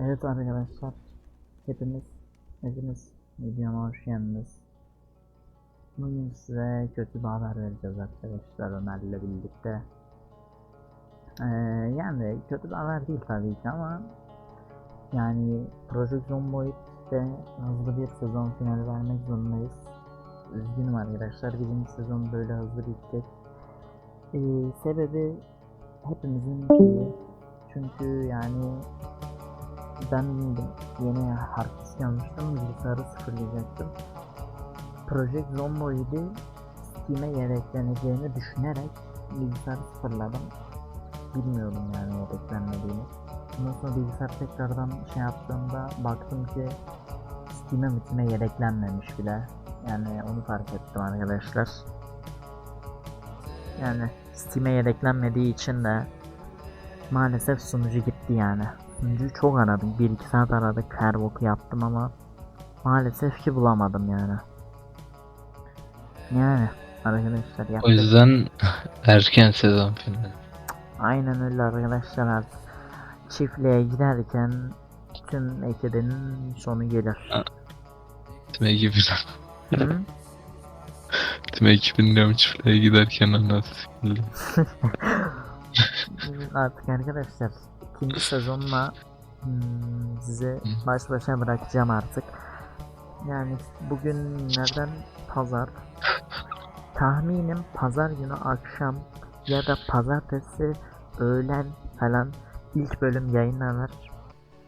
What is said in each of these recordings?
Evet arkadaşlar, hepiniz, hepiniz videoma hoş geldiniz. Bugün size kötü bir haber vereceğiz arkadaşlar Ömer'le birlikte. Ee, yani kötü bir haber değil tabii ki ama yani Project Zomboid'de hızlı bir sezon finali vermek zorundayız. Üzgünüm arkadaşlar, birinci sezon böyle hızlı bitecek. Ee, sebebi hepimizin. Çünkü yani ben yeni hard disk almıştım, bilgisayarı sıfırlayacaktım. Project Zomboid'i Steam'e yedekleneceğini düşünerek bilgisayarı sıfırladım. Bilmiyordum yani yedeklenmediğini. Ondan sonra bilgisayar tekrardan şey yaptığımda baktım ki Steam'e mitime yedeklenmemiş bile. Yani onu fark ettim arkadaşlar. Yani Steam'e yedeklenmediği için de maalesef sunucu gitti yani. Sunucuyu çok aradım. 1-2 saat aradık. Her boku yaptım ama maalesef ki bulamadım yani. Yani arkadaşlar O yaptık. yüzden erken sezon finali. Aynen öyle arkadaşlar artık. Çiftliğe giderken tüm ekibin sonu gelir. Tüm ekibin, Hı? tüm ekibin diyorum çiftliğe giderken anlattı. Artık arkadaşlar ikinci sezonla hmm, size baş başa bırakacağım artık. Yani bugün nereden pazar? Tahminim pazar günü akşam ya da pazartesi öğlen falan ilk bölüm yayınlanır.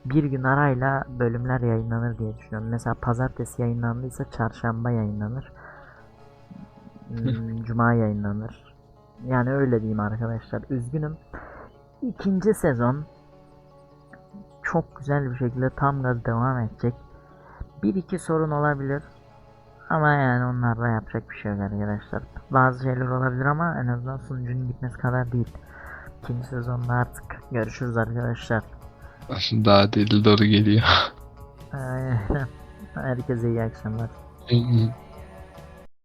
Bir gün arayla bölümler yayınlanır diye düşünüyorum. Mesela pazartesi yayınlandıysa çarşamba yayınlanır. Hmm, Cuma yayınlanır. Yani öyle diyeyim arkadaşlar. Üzgünüm. İkinci sezon çok güzel bir şekilde tam gaz devam edecek. Bir iki sorun olabilir. Ama yani onlarla yapacak bir şey yok arkadaşlar. Bazı şeyler olabilir ama en azından sunucunun gitmesi kadar değil. İkinci sezonda artık görüşürüz arkadaşlar. Daha deli doğru geliyor. Herkese iyi akşamlar.